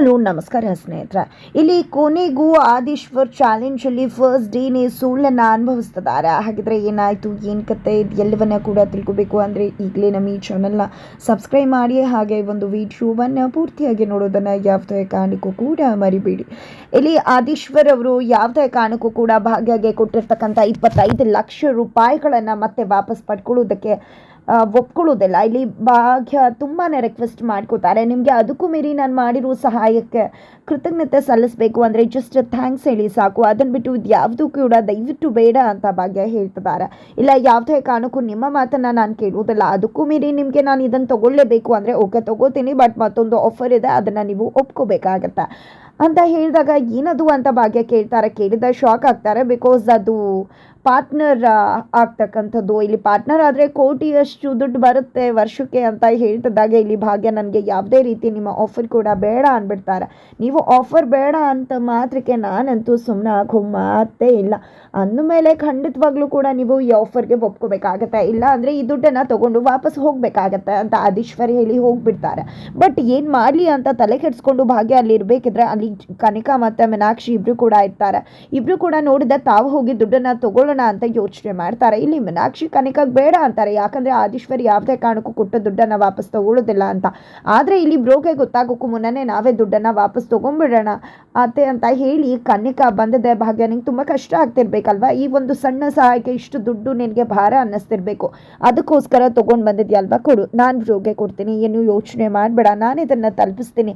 Hello, ನಮಸ್ಕಾರ ಸ್ನೇಹಿತರೆ. ಇಲ್ಲಿ ಕೊನೆಗೂ ಆದೀಶ್ವರ್ ಚಾಲೆಂಜ್ ಅಲ್ಲಿ ಫಸ್ಟ್ ಡೇನೇ ಸುಳ್ಳನ್ನು ಅನುಭವಿಸ್ತಿದ್ದಾರೆ. ಹಾಗಿದ್ರೆ ಏನಾಯಿತು, ಏನು ಕತೆ ಎಲ್ಲವನ್ನ ಕೂಡ ತಿಳ್ಕೊಬೇಕು ಅಂದರೆ ಈಗಲೇ ನಮ್ಮ ಈ ಚಾನಲ್ನ ಸಬ್ಸ್ಕ್ರೈಬ್ ಮಾಡಿ, ಹಾಗೆ ಒಂದು ವಿಡಿಯೋವನ್ನು ಪೂರ್ತಿಯಾಗಿ ನೋಡೋದನ್ನು ಯಾವುದೇ ಕಾರಣಕ್ಕೂ ಕೂಡ ಮರಿಬೇಡಿ. ಇಲ್ಲಿ ಆದೀಶ್ವರ್ ಅವರು ಯಾವುದೇ ಕಾರಣಕ್ಕೂ ಕೂಡ ಭಾಗ್ಯಗೆ ಕೊಟ್ಟಿರ್ತಕ್ಕಂಥ ಇಪ್ಪತ್ತೈದು ಲಕ್ಷ ರೂಪಾಯಿಗಳನ್ನು ಮತ್ತೆ ವಾಪಸ್ ಪಡ್ಕೊಳ್ಳೋದಕ್ಕೆ ಒಪ್ಕೊಳ್ಳೋದಿಲ್ಲ ಇಲ್ಲಿ ಭಾಗ್ಯ ತುಂಬಾ ರಿಕ್ವೆಸ್ಟ್ ಮಾಡ್ಕೋತಾರೆ. ನಿಮಗೆ ಅದಕ್ಕೂ ಮೀರಿ ನಾನು ಮಾಡಿರೋ ಸಹಾಯಕ್ಕೆ ಕೃತಜ್ಞತೆ ಸಲ್ಲಿಸಬೇಕು ಅಂದರೆ ಜಸ್ಟ್ ಥ್ಯಾಂಕ್ಸ್ ಹೇಳಿ ಸಾಕು. ಅದನ್ನು ಬಿಟ್ಟು ಇದು ಯಾವುದೂ ಕೂಡ ದಯವಿಟ್ಟು ಬೇಡ ಅಂತ ಭಾಗ್ಯ ಹೇಳ್ತಿದ್ದಾರೆ. ಇಲ್ಲ, ಯಾವುದೇ ಕಾರಣಕ್ಕೂ ನಿಮ್ಮ ಮಾತನ್ನು ನಾನು ಕೇಳುವುದಿಲ್ಲ. ಅದಕ್ಕೂ ಮೀರಿ ನಿಮಗೆ ನಾನು ಇದನ್ನು ತೊಗೊಳ್ಳೇಬೇಕು ಅಂದರೆ ಓಕೆ ತಗೋತೀನಿ. ಬಟ್ ಮತ್ತೊಂದು ಆಫರ್ ಇದೆ, ಅದನ್ನು ನೀವು ಒಪ್ಕೋಬೇಕಾಗತ್ತೆ. ಅಂತ ಹೇಳಿದಾಗ ಏನದು ಅಂತ ಭಾಗ್ಯ ಕೇಳ್ತಾರೆ. ಕೇಳಿದ ಶಾಕ್ ಆಗ್ತಾರೆ ಬಿಕಾಸ್ ಅದು ಪಾರ್ಟ್ನರ್ ಆಗ್ತಕ್ಕಂಥದ್ದು. ಇಲ್ಲಿ ಪಾರ್ಟ್ನರ್ ಆದರೆ ಕೋಟಿಯಷ್ಟು ದುಡ್ಡು ಬರುತ್ತೆ ವರ್ಷಕ್ಕೆ ಅಂತ ಹೇಳ್ತಿದ್ದಾಗ. ಇಲ್ಲಿ ಭಾಗ್ಯ ನನಗೆ ಯಾವುದೇ ರೀತಿ ನಿಮ್ಮ ಆಫರ್ ಕೂಡ ಬೇಡ ಅಂದ್ಬಿಡ್ತಾರೆ. ನೀವು ಆಫರ್ ಬೇಡ ಅಂತ ಮಾತ್ರಕ್ಕೆ ನಾನಂತೂ ಸುಮ್ಮನೆ ಆಗೋ ಮಾತೇ ಇಲ್ಲ. ಅಂದಮೇಲೆ ಖಂಡಿತವಾಗ್ಲೂ ಕೂಡ ನೀವು ಈ ಆಫರ್ಗೆ ಒಪ್ಕೋಬೇಕಾಗತ್ತೆ. ಇಲ್ಲ ಅಂದರೆ ಈ ದುಡ್ಡನ್ನು ತೊಗೊಂಡು ವಾಪಸ್ ಹೋಗಬೇಕಾಗತ್ತೆ ಅಂತ ಆದೀಶ್ವರಿ ಹೇಳಿ ಹೋಗಿಬಿಡ್ತಾರೆ. ಬಟ್ ಏನು ಮಾಡಲಿ ಅಂತ ತಲೆ ಕೆಡಿಸ್ಕೊಂಡು ಭಾಗ್ಯ ಅಲ್ಲಿ ಇರಬೇಕಿದ್ರೆ ಅಲ್ಲಿ ಕನಿಕಾ ಮತ್ತು ಮೀನಾಕ್ಷಿ ಇಬ್ಬರು ಕೂಡ ಇರ್ತಾರೆ. ಇಬ್ಬರು ಕೂಡ ನೋಡಿದ ತಾವು ಹೋಗಿ ದುಡ್ಡನ್ನು ತಗೊಳ್ಳೋಣ ಅಂತ ಯೋಚನೆ ಮಾಡ್ತಾರೆ. ಇಲ್ಲಿ ಮೀನಾಕ್ಷಿ ಕನಿಕಾಗ್ ಬೇಡ ಅಂತಾರೆ. ಯಾಕಂದರೆ ಆದೀಶ್ವರಿ ಯಾವುದೇ ಕಾರಣಕ್ಕೂ ಕೊಟ್ಟ ದುಡ್ಡನ್ನು ವಾಪಸ್ ತಗೊಳ್ಳೋದಿಲ್ಲ ಅಂತ. ಆದರೆ ಇಲ್ಲಿ ಬ್ರೋಗೆ ಗೊತ್ತಾಗೋಕ್ಕೂ ಮುನ್ನನೇ ನಾವೇ ದುಡ್ಡನ್ನು ವಾಪಸ್ ತೊಗೊಂಡ್ಬಿಡೋಣ ಅತ್ತೆ ಅಂತ ಹೇಳಿ ಕನಿಕಾ ಬಂದದೆ ಭಾಗ್ಯ ನಿಂಗೆ ತುಂಬ ಕಷ್ಟ ಆಗ್ತಿರ್ಬೇಕಲ್ವಾ? ಈ ಒಂದು ಸಣ್ಣ ಸಹಾಯಕ್ಕೆ ಇಷ್ಟು ದುಡ್ಡು ನಿನಗೆ ಭಾರ ಅನ್ನಿಸ್ತಿರ್ಬೇಕು. ಅದಕ್ಕೋಸ್ಕರ ತೊಗೊಂಡು ಬಂದಿದ್ಯಲ್ವಾ? ಕೊಡು. ನಾನು ಬ್ರೋಗೆ ಕೊಡ್ತೀನಿ. ಏನು ಯೋಚನೆ ಮಾಡಬೇಡ. ನಾನು ಇದನ್ನು ತಲುಪಿಸ್ತೀನಿ.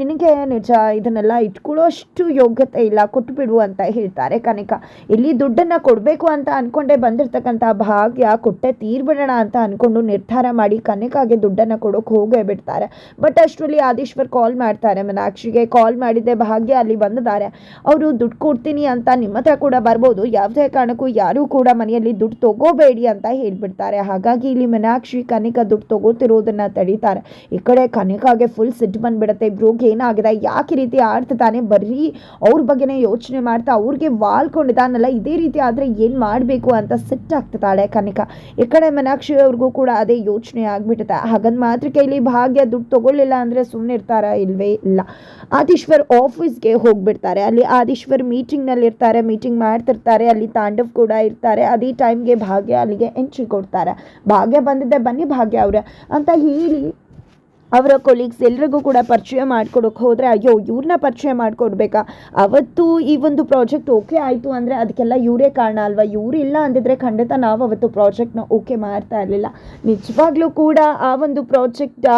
ನಿನಗೆ ನಿಜ ಇದನ್ನೆಲ್ಲ ಇಟ್ಕೊಳ್ಳೋ ಅಷ್ಟು ಯೋಗ್ಯತೆ ಇಲ್ಲ. ಕೊಟ್ಟುಬಿಡು ಅಂತ ಹೇಳ್ತಾರೆ ಕನಿಕಾ. ಇಲ್ಲಿ ದುಡ್ಡನ್ನು ಕೊಡಬೇಕು ಅಂತ ಅಂದ್ಕೊಂಡೇ ಬಂದಿರತಕ್ಕಂಥ ಭಾಗ್ಯ ಕೊಟ್ಟೆ ತೀರ್ಬಿಡೋಣ ಅಂತ ಅಂದ್ಕೊಂಡು ನಿರ್ಧಾರ ಮಾಡಿ ಕನಕಾಗೆ ದುಡ್ಡನ್ನು ಕೊಡೋಕೆ ಹೋಗೇ ಬಿಡ್ತಾರೆ. ಬಟ್ ಅಷ್ಟರಲ್ಲಿ ಆದೀಶ್ವರ್ ಕಾಲ್ ಮಾಡ್ತಾರೆ ಮೀನಾಕ್ಷಿಗೆ. ಕಾಲ್ ಮಾಡಿದ್ದೆ ಭಾಗ್ಯ ಅಲ್ಲಿ ಬಂದಿದ್ದಾರೆ. ಅವರು ದುಡ್ಡು ಕೊಡ್ತೀನಿ ಅಂತ ನಿಮ್ಮ ಹತ್ರ ಕೂಡ ಬರ್ಬೋದು. ಯಾವುದೇ ಕಾರಣಕ್ಕೂ ಯಾರೂ ಕೂಡ ಮನೆಯಲ್ಲಿ ದುಡ್ಡು ತಗೋಬೇಡಿ ಅಂತ ಹೇಳಿಬಿಡ್ತಾರೆ. ಹಾಗಾಗಿ ಇಲ್ಲಿ ಮೀನಾಕ್ಷಿ ಕನಿಕ ದುಡ್ಡು ತಗೋತಿರೋದನ್ನ ತಡೀತಾರೆ. ಈ ಕಡೆ ಕನಿಕಾಗೆ ಫುಲ್ ಸಿಟ್ಟು ಬಂದ್ಬಿಡುತ್ತೆ. ಬ್ರೋಗೆ ಏನಾಗಿದೆ? ಯಾಕೆ ರೀತಿ ಆಡ್ತಿದ್ದಾನೆ? ಬರೀ ಅವ್ರ ಬಗ್ಗೆನೇ ಯೋಚನೆ ಮಾಡ್ತಾ ಅವ್ರಿಗೆ ವಾಲ್ಕೊಂಡಿದ್ದಾನಲ್ಲ. ಇದೇ ರೀತಿ ಆದರೆ ಏನು ಮಾಡಬೇಕು ಅಂತ ಸಿಟ್ಟಾಗ್ತಿದ್ದಾಳೆ ಕನಿಕಾ. ಈ ಕಡೆ ಮೀನಾಕ್ಷಿ ಅವ್ರಿಗೂ ಕೂಡ ಅದೇ ಯೋಚನೆ ಆಗಿಬಿಡುತ್ತೆ ಹಾಗಂದ್ ಮಾತ್ರ ಕೈಲಿ ಭಾಗ್ಯ ದುಡ್ಡು ತೊಗೊಳ್ಳಿಲ್ಲ ಅಂದರೆ ಸುಮ್ಮನೆ ಇರ್ತಾರ ಇಲ್ವೇ ಇಲ್ಲ. ಆದೀಶ್ವರ್ ಆಫೀಸ್ಗೆ ಹೋಗಿಬಿಡ್ತಾರೆ. ಅಲ್ಲಿ ಆದೀಶ್ವರ್ ಮೀಟಿಂಗ್ನಲ್ಲಿ ಇರ್ತಾರೆ ಮೀಟಿಂಗ್ ಮಾಡ್ತಿರ್ತಾರೆ. ಅಲ್ಲಿ ತಾಂಡವ್ ಕೂಡ ಇರ್ತಾರೆ. ಅದೇ ಟೈಮ್ಗೆ ಭಾಗ್ಯ ಅಲ್ಲಿಗೆ ಎಂಟ್ರಿ ಕೊಡ್ತಾರೆ. ಭಾಗ್ಯ ಬಂದಿದ್ದೆ ಬನ್ನಿ ಭಾಗ್ಯ ಅವರೇ ಅಂತ ಹೇಳಿ ಅವರ ಕೊಲೀಗ್ಸ್ ಎಲ್ರಿಗೂ ಕೂಡ ಪರಿಚಯ ಮಾಡ್ಕೊಡೋಕೆ ಹೋದರೆ, ಅಯ್ಯೋ ಇವ್ರನ್ನ ಪರಿಚಯ ಮಾಡಿಕೊಡ್ಬೇಕಾ? ಅವತ್ತು ಈ ಒಂದು ಪ್ರಾಜೆಕ್ಟ್ ಓಕೆ ಆಯಿತು ಅಂದರೆ ಅದಕ್ಕೆಲ್ಲ ಇವರೇ ಕಾರಣ ಅಲ್ವಾ? ಇಲ್ಲ ಅಂದಿದ್ರೆ ಖಂಡಿತ ನಾವು ಅವತ್ತು ಪ್ರಾಜೆಕ್ಟ್ನ ಓಕೆ ಮಾಡ್ತಾ ಇರಲಿಲ್ಲ. ನಿಜವಾಗ್ಲೂ ಕೂಡ ಆ ಒಂದು ಪ್ರಾಜೆಕ್ಟ್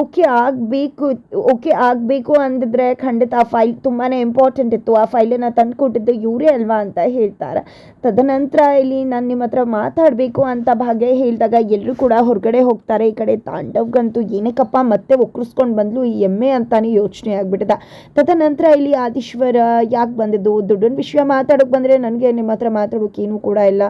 ಓಕೆ ಆಗಬೇಕು ಓಕೆ ಆಗಬೇಕು ಅಂದಿದ್ರೆ ಖಂಡಿತ ಆ ಫೈಲ್ ತುಂಬಾ ಇಂಪಾರ್ಟೆಂಟ್ ಇತ್ತು. ಆ ಫೈಲನ್ನು ತಂದು ಕೊಟ್ಟಿದ್ದು ಇವರೇ ಅಲ್ವಾ ಅಂತ ಹೇಳ್ತಾರೆ. ತದನಂತರ ಇಲ್ಲಿ ನಾನು ನಿಮ್ಮ ಹತ್ರ ಮಾತಾಡಬೇಕು ಅಂತ ಭಾಗ್ಯ ಹೇಳಿದಾಗ ಎಲ್ಲರೂ ಕೂಡ ಹೊರಗಡೆ ಹೋಗ್ತಾರೆ. ಈ ಕಡೆ ತಾಂಡವ್ಗಂತೂ ಏನಕ್ಕಪ್ಪ ಮತ್ತೆ ಒಕ್ಕರಿಸ್ಕೊಂಡು ಬಂದ್ಲು. ಈ ಎಮ್ಮೆ ಅಂತಾನೆ ಯೋಚನೆ ಆಗ್ಬಿಟ್ಟಿದೆ. ತದನಂತರ ಇಲ್ಲಿ ಆದೀಶ್ವರ ಯಾಕೆ ಬಂದಿದ್ದು? ದುಡ್ಡಿನ ವಿಷಯ ಮಾತಾಡೋಕೆ ಬಂದರೆ ನನಗೆ ನಿಮ್ಮ ಹತ್ರ ಮಾತಾಡೋಕೆ ಏನೂ ಕೂಡ ಇಲ್ಲ.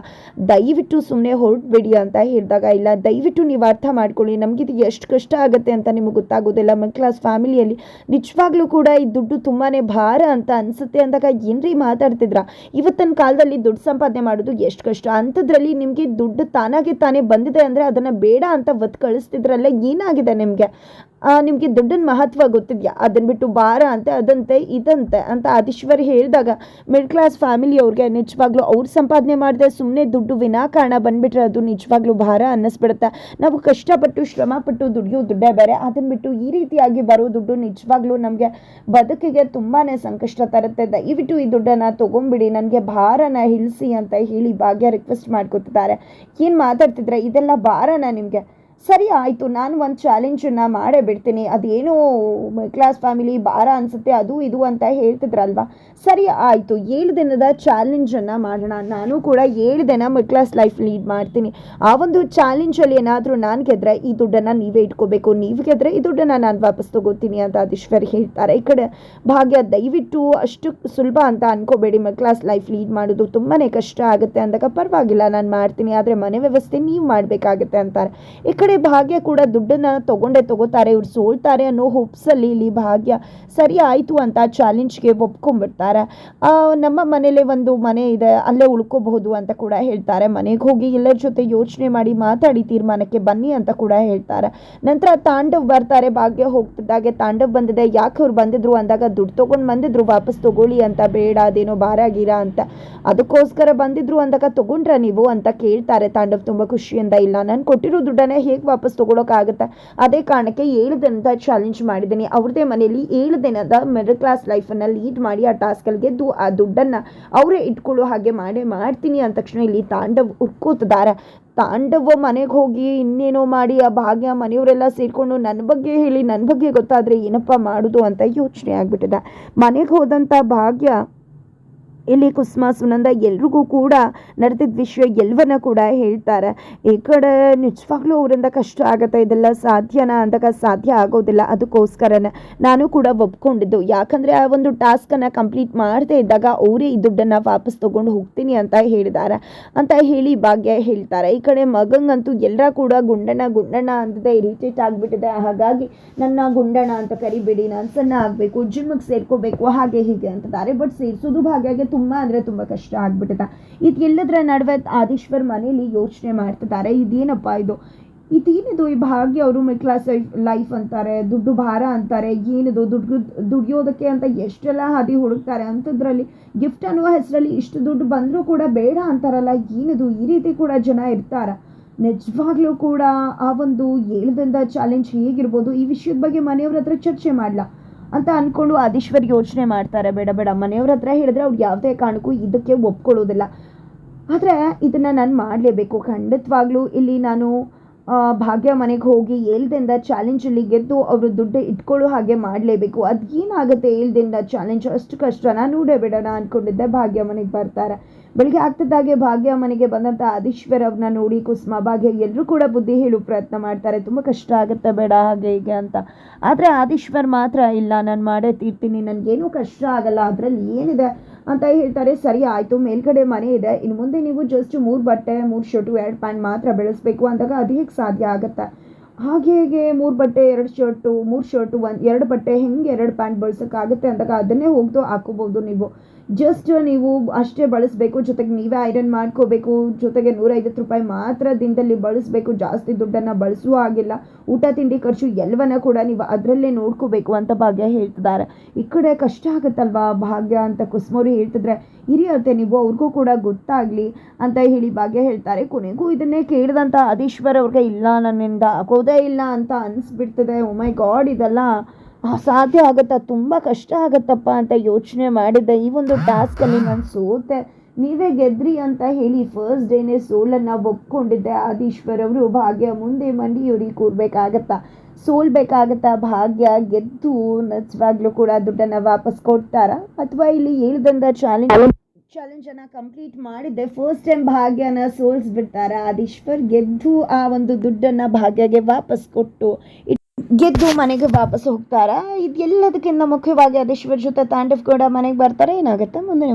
ದಯವಿಟ್ಟು ಸುಮ್ಮನೆ ಹೊರಟ್ಬಿಡಿ ಅಂತ ಹೇಳಿದಾಗ, ಇಲ್ಲ, ದಯವಿಟ್ಟು ನೀವು ಅರ್ಥ ಮಾಡ್ಕೊಳ್ಳಿ. ಇದು ಎಷ್ಟು ಕಷ್ಟ ಆಗುತ್ತೆ ಅಂತ ನಿಮಗೆ ಗೊತ್ತಾಗೋದಿಲ್ಲ. ಮಿಡ್ ಕ್ಲಾಸ್ ಫ್ಯಾಮಿಲಿಯಲ್ಲಿ ನಿಜವಾಗ್ಲೂ ಕೂಡ ಈ ದುಡ್ಡು ತುಂಬಾ ಭಾರ ಅಂತ ಅನಿಸುತ್ತೆ ಅಂದಾಗ ಏನ್ರಿ ಮಾತಾಡ್ತಿದ್ರ? ಇವತ್ತಿನ ಕಾಲದಲ್ಲಿ ದುಡ್ಡು ಸಂಪಾದನೆ ಮಾಡೋದು ಎಷ್ಟು ಕಷ್ಟ. ಅಂಥದ್ರಲ್ಲಿ ನಿಮಗೆ ದುಡ್ಡು ತಾನಾಗೆ ತಾನೇ ಬಂದಿದೆ ಅಂದರೆ ಅದನ್ನು ಬೇಡ ಅಂತ ಒತ್ತು ಕಳಿಸ್ತಿದ್ರಲ್ಲ ಏನಾಗಿದೆ ನಿಮಗೆ? ನಿಮಗೆ ದುಡ್ಡಿನ ಮಹತ್ವ ಗೊತ್ತಿದೆಯಾ? ಅದನ್ನು ಬಿಟ್ಟು ಭಾರ ಅಂತೆ, ಅದಂತೆ, ಇದಂತೆ ಅಂತ ಆದೀಶ್ವರ್ ಹೇಳಿದಾಗ ಮಿಡ್ ಕ್ಲಾಸ್ ಫ್ಯಾಮಿಲಿಯವ್ರಿಗೆ ನಿಜವಾಗ್ಲೂ ಅವ್ರು ಸಂಪಾದನೆ ಮಾಡಿದೆ ಸುಮ್ಮನೆ ದುಡ್ಡು ವಿನಾಕಾರಣ ಬಂದುಬಿಟ್ರೆ ಅದು ನಿಜವಾಗ್ಲೂ ಭಾರ ಅನ್ನಿಸ್ಬಿಡುತ್ತೆ. ನಾವು ಕಷ್ಟಪಟ್ಟು, ಶ್ರಮಪಟ್ಟು ದುಡಿಯೋ ದುಡ್ಡೇ ಬೇರೆ. ಅದನ್ನು ಬಿಟ್ಟು ಈ ರೀತಿಯಾಗಿ ಬರೋ ದುಡ್ಡು ನಿಜವಾಗ್ಲೂ ನಮಗೆ ಬದುಕಿಗೆ ತುಂಬಾ ಸಂಕಷ್ಟ ತರುತ್ತೆ. ದಯವಿಟ್ಟು ಈ ದುಡ್ಡನ್ನು ತೊಗೊಂಬಿಡಿ, ನನಗೆ ಭಾರನ ಇಳಿಸಿ ಅಂತ ಹೇಳಿ ಭಾಗ್ಯ ರಿಕ್ವೆಸ್ಟ್ ಮಾಡ್ಕೊತಿದ್ದಾರೆ ಏನು ಮಾತಾಡ್ತಿದ್ರೆ ಇದೆಲ್ಲ ಭಾರನ ನಿಮಗೆ. ಸರಿ ಆಯಿತು, ನಾನು ಒಂದು ಚಾಲೆಂಜನ್ನು ಮಾಡೇ ಬಿಡ್ತೀನಿ. ಅದೇನೋ ಕ್ಲಾಸ್ ಫ್ಯಾಮಿಲಿ ಭಾರ ಅನಿಸುತ್ತೆ, ಅದು ಇದು ಅಂತ ಹೇಳ್ತಿದ್ರಲ್ವಾ? ಸರಿ ಆಯಿತು, ಏಳು ದಿನದ ಚಾಲೆಂಜನ್ನು ಮಾಡೋಣ. ನಾನು ಕೂಡ ಏಳು ದಿನ ಮಿಡ್ ಕ್ಲಾಸ್ ಲೈಫ್ ಲೀಡ್ ಮಾಡ್ತೀನಿ. ಆ ಒಂದು ಚಾಲೆಂಜಲ್ಲಿ ಏನಾದರೂ ನಾನು ಗೆದ್ರೆ ಈ ದುಡ್ಡನ್ನು ನೀವೇ ಇಟ್ಕೋಬೇಕು. ನೀವು ಗೆದ್ರೆ ಈ ದುಡ್ಡನ್ನು ನಾನು ವಾಪಸ್ ತಗೋತೀನಿ ಅಂತ ಅದೀಶ್ವರಿ ಹೇಳ್ತಾರೆ. ಈ ಕಡೆ ಭಾಗ್ಯ, ದಯವಿಟ್ಟು ಅಷ್ಟು ಸುಲಭ ಅಂತ ಅನ್ಕೋಬೇಡಿ. ಮಿಡ್ ಕ್ಲಾಸ್ ಲೈಫ್ ಲೀಡ್ ಮಾಡೋದು ತುಂಬಾ ಕಷ್ಟ ಆಗುತ್ತೆ ಅಂದಾಗ ಪರವಾಗಿಲ್ಲ, ನಾನು ಮಾಡ್ತೀನಿ. ಆದರೆ ಮನೆ ವ್ಯವಸ್ಥೆ ನೀವು ಮಾಡಬೇಕಾಗುತ್ತೆ ಅಂತಾರೆ. ಈ ಕಡೆ ಭಾಗ್ಯ ಕೂಡ ದುಡ್ಡನ್ನ ತಗೊಂಡೇ ತಗೋತಾರೆ, ಇವ್ರು ಸೋಲ್ತಾರೆ ಅನ್ನೋ ಹೋಪ್ಸಲ್ಲಿ ಇಲ್ಲಿ ಭಾಗ್ಯ ಸರಿ ಆಯಿತು ಅಂತ ಚಾಲೆಂಜ್ಗೆ ಒಪ್ಕೊಂಡ್ಬಿಡ್ತಾರೆ. ನಮ್ಮ ಮನೇಲೆ ಒಂದು ಮನೆ ಇದೆ, ಅಲ್ಲೇ ಉಳ್ಕೋಬಹುದು ಅಂತ ಕೂಡ ಹೇಳ್ತಾರೆ. ಮನೆಗೆ ಹೋಗಿ ಎಲ್ಲರ ಜೊತೆ ಯೋಚನೆ ಮಾಡಿ ಮಾತಾಡಿ ತೀರ್ಮಾನಕ್ಕೆ ಬನ್ನಿ ಅಂತ ಕೂಡ ಹೇಳ್ತಾರೆ. ನಂತರ ತಾಂಡವ್ ಬರ್ತಾರೆ, ಭಾಗ್ಯ ಹೋಗ್ತಿದ್ದಾಗೆ ತಾಂಡವ್ ಬಂದಿದೆ, ಯಾಕೆ ಅವ್ರು ಬಂದಿದ್ರು ಅಂದಾಗ ದುಡ್ಡು ತೊಗೊಂಡು ಬಂದಿದ್ರು, ವಾಪಸ್ ತಗೊಳ್ಳಿ ಅಂತ, ಬೇಡ, ಅದೇನೋ ಭಾರ ಗೀರ ಅಂತ. ಅದಕ್ಕೋಸ್ಕರ ಬಂದಿದ್ರು ಅಂದಾಗ ತಗೊಂಡ್ರ ನೀವು ಅಂತ ಕೇಳ್ತಾರೆ. ತಾಂಡವ್ ತುಂಬ ಖುಷಿಯಿಂದ, ಇಲ್ಲ, ನಾನು ಕೊಟ್ಟಿರೋ ದುಡ್ಡನ್ನೇ ಹೇಗೆ ವಾಪಸ್ ತೊಗೊಳೋಕ್ಕಾಗುತ್ತೆ ಅದೇ ಕಾರಣಕ್ಕೆ ಏಳು ದಿನದ ಚಾಲೆಂಜ್ ಮಾಡಿದ್ದೀನಿ. ಅವ್ರದೇ ಮನೆಯಲ್ಲಿ ಏಳು ದಿನದ ಮಿಡಲ್ ಕ್ಲಾಸ್ ಲೈಫನ್ನು ಲೀಡ್ ಮಾಡಿ ಆ ಟಾಸ್ಕಲ್ಲಿ ಗೆದ್ದು ಆ ದುಡ್ಡನ್ನು ಅವರೇ ಇಟ್ಕೊಳ್ಳೋ ಹಾಗೆ ಮಾಡೇ ಮಾಡ್ತೀನಿ ಅಂದ ತಕ್ಷಣ ಇಲ್ಲಿ ತಾಂಡವ್ ಉರ್ಕೋತಿದ್ದಾರೆ ತಾಂಡವ ಮನೆಗೆ ಹೋಗಿ ಇನ್ನೇನೋ ಮಾಡಿ ಆ ಭಾಗ್ಯ ಮನೆಯವರೆಲ್ಲ ಸೇರಿಕೊಂಡು ನನ್ನ ಬಗ್ಗೆ ಹೇಳಿ ನನ್ನ ಬಗ್ಗೆ ಗೊತ್ತಾದರೆ ಏನಪ್ಪ ಮಾಡೋದು ಅಂತ ಯೋಚನೆ ಆಗಿಬಿಟ್ಟಿದೆ. ಮನೆಗೆ ಹೋದಂಥ ಭಾಗ್ಯ ಇಲ್ಲಿ ಕುಸುಮ ಸುನಂದ ಎಲ್ರಿಗೂ ಕೂಡ ನಡೆದಿದ್ದ ವಿಷಯ ಎಲ್ಲವನ್ನ ಕೂಡ ಹೇಳ್ತಾರೆ. ಈ ಕಡೆ ನಿಜವಾಗ್ಲೂ ಅವರಿಂದ ಕಷ್ಟ ಆಗುತ್ತೆ, ಇದೆಲ್ಲ ಸಾಧ್ಯನಾ ಅಂದಾಗ ಸಾಧ್ಯ ಆಗೋದಿಲ್ಲ. ಅದಕ್ಕೋಸ್ಕರನೇ ನಾನು ಕೂಡ ಒಪ್ಕೊಂಡಿದ್ದು. ಯಾಕಂದರೆ ಆ ಒಂದು ಟಾಸ್ಕನ್ನು ಕಂಪ್ಲೀಟ್ ಮಾಡದೇ ಇದ್ದಾಗ ಅವರೇ ಈ ದುಡ್ಡನ್ನು ವಾಪಸ್ ತೊಗೊಂಡು ಹೋಗ್ತೀನಿ ಅಂತ ಹೇಳಿದ್ದಾರೆ. ಅಂತ ಹೇಳಿ ಭಾಗ್ಯ ಹೇಳ್ತಾರೆ. ಈ ಕಡೆ ಮಗಂಗಂತೂ ಎಲ್ಲರ ಕೂಡ ಗುಂಡಣ್ಣ ಗುಂಡಣ್ಣ ಅಂತದೆ ಇರಿಟೇಟ್ ಆಗಿಬಿಟ್ಟಿದೆ. ಹಾಗಾಗಿ ನನ್ನ ಗುಂಡಣ್ಣ ಅಂತ ಕರಿಬೇಡಿ, ನಾನು ಸಣ್ಣ ಆಗಬೇಕು ಜಿಮ್ಗೆ ಸೇರ್ಕೋಬೇಕು, ಹಾಗೆ ಹೀಗೆ ಅಂತಿದ್ದಾರೆ. ಬಟ್ ಸೇರಿಸೋದು ಭಾಗ್ಯಗೆ ತುಂಬ ಅಂದರೆ ತುಂಬ ಕಷ್ಟ ಆಗ್ಬಿಟ್ಟಿದೆ ಇದು ಎಲ್ಲದರ ನಡುವೆ ಆದೀಶ್ವರ್ ಮನೇಲಿ ಯೋಚನೆ ಮಾಡ್ತಿದ್ದಾರೆ ಇದೇನಪ್ಪ ಇದು? ಇದೇನಿದು ಈ ಭಾಗ್ಯ ಅವರು ಮಿಡ್ ಕ್ಲಾಸ್ ಲೈಫ್ ಅಂತಾರೆ, ದುಡ್ಡು ಭಾರ ಅಂತಾರೆ, ಏನಿದು ದುಡ್ಡು ದುಡಿಯೋದಕ್ಕೆ ಅಂತ ಎಷ್ಟೆಲ್ಲ ಹಾದಿ ಹುಡುಕ್ತಾರೆ ಅಂಥದ್ರಲ್ಲಿ ಗಿಫ್ಟ್ ಅನ್ನುವ ಹೆಸರಲ್ಲಿ ಇಷ್ಟು ದುಡ್ಡು ಬಂದರೂ ಕೂಡ ಬೇಡ ಅಂತಾರಲ್ಲ, ಏನಿದು ಈ ರೀತಿ ಕೂಡ ಜನ ಇರ್ತಾರ? ನಿಜವಾಗ್ಲೂ ಕೂಡ ಆ ಒಂದು ಏಳದಿಂದ ಚಾಲೆಂಜ್ ಹೇಗಿರ್ಬೋದು? ಈ ವಿಷಯದ ಬಗ್ಗೆ ಮನೆಯವ್ರ ಹತ್ರ ಚರ್ಚೆ ಮಾಡಲ್ಲ ಅಂತ ಅಂದ್ಕೊಂಡು ಆದೀಶ್ವರ್ ಯೋಚನೆ ಮಾಡ್ತಾರೆ. ಬೇಡ ಬೇಡ, ಮನೆಯವ್ರ ಹತ್ರ ಹೇಳಿದ್ರೆ ಅವ್ರು ಯಾವುದೇ ಕಾರಣಕ್ಕೂ ಇದಕ್ಕೆ ಒಪ್ಕೊಳ್ಳೋದಿಲ್ಲ. ಆದರೆ ಇದನ್ನು ನಾನು ಮಾಡಲೇಬೇಕು. ಖಂಡಿತವಾಗ್ಲೂ ಇಲ್ಲಿ ನಾನು ಭಾಗ್ಯ ಮನೆಗೆ ಹೋಗಿ ಏಳ್ದಿಂದ ಚಾಲೆಂಜಲ್ಲಿ ಗೆದ್ದು ಅವರು ದುಡ್ಡು ಇಟ್ಕೊಳ್ಳೋ ಹಾಗೆ ಮಾಡಲೇಬೇಕು. ಅದು ಏನಾಗುತ್ತೆ ಏಳ್ದಿಂದ ಚಾಲೆಂಜ್ ಅಷ್ಟು ಕಷ್ಟನ? ನೋಡೇ ಬಿಡೋಣ ಅಂದ್ಕೊಂಡಿದ್ದೆ ಭಾಗ್ಯ ಮನೆಗೆ ಬರ್ತಾರೆ. ಬೆಳಿಗ್ಗೆ ಆಗ್ತಿದ್ದಾಗೆ ಭಾಗ್ಯ ಮನೆಗೆ ಬಂದಂಥ ಆದೀಶ್ವರ್ ಅವ್ರನ್ನ ನೋಡಿ ಕುಸುಮ, ಭಾಗ್ಯ ಎಲ್ಲರೂ ಕೂಡ ಬುದ್ಧಿ ಹೇಳು ಪ್ರಯತ್ನ ಮಾಡ್ತಾರೆ. ತುಂಬ ಕಷ್ಟ ಆಗುತ್ತೆ ಬೇಡ ಹಾಗೆ ಹೀಗೆ ಅಂತ. ಆದರೆ ಆದೀಶ್ವರ್ ಮಾತ್ರ ಇಲ್ಲ, ನಾನು ಮಾಡೇ ತೀರ್ತೀನಿ, ನನಗೇನೂ ಕಷ್ಟ ಆಗಲ್ಲ, ಅದರಲ್ಲಿ ಏನಿದೆ? ಅಂತ ಹೇಳ್ತಾರೆ. ಸರಿ, ಆಯಿತು. ಮೇಲ್ಗಡೆ ಮನೆ ಇದೆ. ಇನ್ನು ಮುಂದೆ ನೀವು ಜಸ್ಟ್ ಮೂರು ಬಟ್ಟೆ, ಮೂರು ಶರ್ಟು ಎರಡು ಪ್ಯಾಂಟ್ ಮಾತ್ರ ಬೆಳೆಸಬೇಕು ಅಂದಾಗ ಅದು ಹೇಗೆ ಸಾಧ್ಯ ಆಗುತ್ತೆ? ಹಾಗೆ ಹೇಗೆ ಮೂರು ಬಟ್ಟೆ, ಎರಡು ಶರ್ಟು, ಮೂರು ಶರ್ಟು, ಒಂದು ಎರಡು ಬಟ್ಟೆ, ಹೆಂಗೆ ಎರಡು ಪ್ಯಾಂಟ್ ಬಳಸೋಕ್ಕಾಗುತ್ತೆ ಅಂದಾಗ ಅದನ್ನೇ ಹೋಗ್ದು ಹಾಕೋಬೋದು ನೀವು. ಜಸ್ಟ್ ನೀವು ಅಷ್ಟೇ ಬಳಸಬೇಕು, ಜೊತೆಗೆ ನೀವೇ ಐರನ್ ಮಾಡ್ಕೋಬೇಕು, ಜೊತೆಗೆ ನೂರೈವತ್ತು ರೂಪಾಯಿ ಮಾತ್ರ ದಿನದಲ್ಲಿ ಬಳಸಬೇಕು, ಜಾಸ್ತಿ ದುಡ್ಡನ್ನು ಬಳಸುವ ಆಗಿಲ್ಲ ಊಟ, ತಿಂಡಿ ಖರ್ಚು ಎಲ್ಲವನ್ನ ಕೂಡ ನೀವು ಅದರಲ್ಲೇ ನೋಡ್ಕೋಬೇಕು ಅಂತ ಭಾಗ್ಯ ಹೇಳ್ತಿದ್ದಾರೆ. ಈ ಕಡೆ ಕಷ್ಟ ಆಗುತ್ತಲ್ವಾ ಭಾಗ್ಯ ಅಂತ ಕುಸ್ಮೋರಿ ಹೇಳ್ತಿದ್ರೆ ಹಿರಿಯತ್ತೆ ನೀವು, ಅವ್ರಿಗೂ ಕೂಡ ಗೊತ್ತಾಗಲಿ ಅಂತ ಹೇಳಿ ಭಾಗ್ಯ ಹೇಳ್ತಾರೆ. ಕೊನೆಗೂ ಇದನ್ನೇ ಕೇಳಿದಂಥ ಅದೀಶ್ವರ್ ಅವ್ರಿಗೆ ಇಲ್ಲ ನನ್ನಿಂದ. ಆಗೋದೇ ಇಲ್ಲ ಅಂತ ಅನಿಸ್ಬಿಡ್ತದೆ. ಮೈ ಗಾಡ್ ಇದೆಲ್ಲ ಅಸಾಧ್ಯ ಆಗುತ್ತಾ? ತುಂಬ ಕಷ್ಟ ಆಗುತ್ತಪ್ಪ ಅಂತ ಯೋಚನೆ ಮಾಡಿದ್ದೆ. ಈ ಒಂದು ಟಾಸ್ಕಲ್ಲಿ ನಾನು ಸೋತೆ, ನೀವೇ ಗೆದ್ರಿ ಅಂತ ಹೇಳಿ ಫಸ್ಟ್ ಡೇನೇ ಸೋಲನ್ನು ಒಪ್ಕೊಂಡಿದ್ದೆ. ಆದೀಶ್ವರ್ ಅವರು, ಭಾಗ್ಯ ಮುಂದೆ ಮಂಡಿಯೂರಿಗೆ ಕೂರ್ಬೇಕಾಗತ್ತಾ? ಸೋಲ್ಬೇಕಾಗತ್ತಾ? ಭಾಗ್ಯ ಗೆದ್ದು ನಿಜವಾಗ್ಲೂ ಕೂಡ ದುಡ್ಡನ್ನು ವಾಪಸ್ ಕೊಡ್ತಾರಾ? ಅಥವಾ ಇಲ್ಲಿ ಹೇಳ್ದಂಥ ಚಾಲೆಂಜ್ ಚಾಲೆಂಜನ್ನು ಕಂಪ್ಲೀಟ್ ಮಾಡಿದ್ದೆ. ಫಸ್ಟ್ ಟೈಮ್ ಭಾಗ್ಯನ ಸೋಲ್ಸ್ಬಿಡ್ತಾರೆ. ಆದಿಶ್ವರ್ ಗೆದ್ದು ಆ ಒಂದು ದುಡ್ಡನ್ನ ಭಾಗ್ಯಗೆ ವಾಪಸ್ ಕೊಟ್ಟು ಗೆದ್ದು ಮನೆಗೆ ವಾಪಸ್ ಹೋಗ್ತಾರಾ? ಇದು ಎಲ್ಲದಕ್ಕಿಂತ ಮುಖ್ಯವಾಗಿ ಅದೀಶ್ವರ್ ಜೊತೆ ತಾಂಡವ್ ಕೂಡ ಮನೆಗೆ ಬರ್ತಾರೆ, ಏನಾಗುತ್ತೆ? ಮುಂದಿನ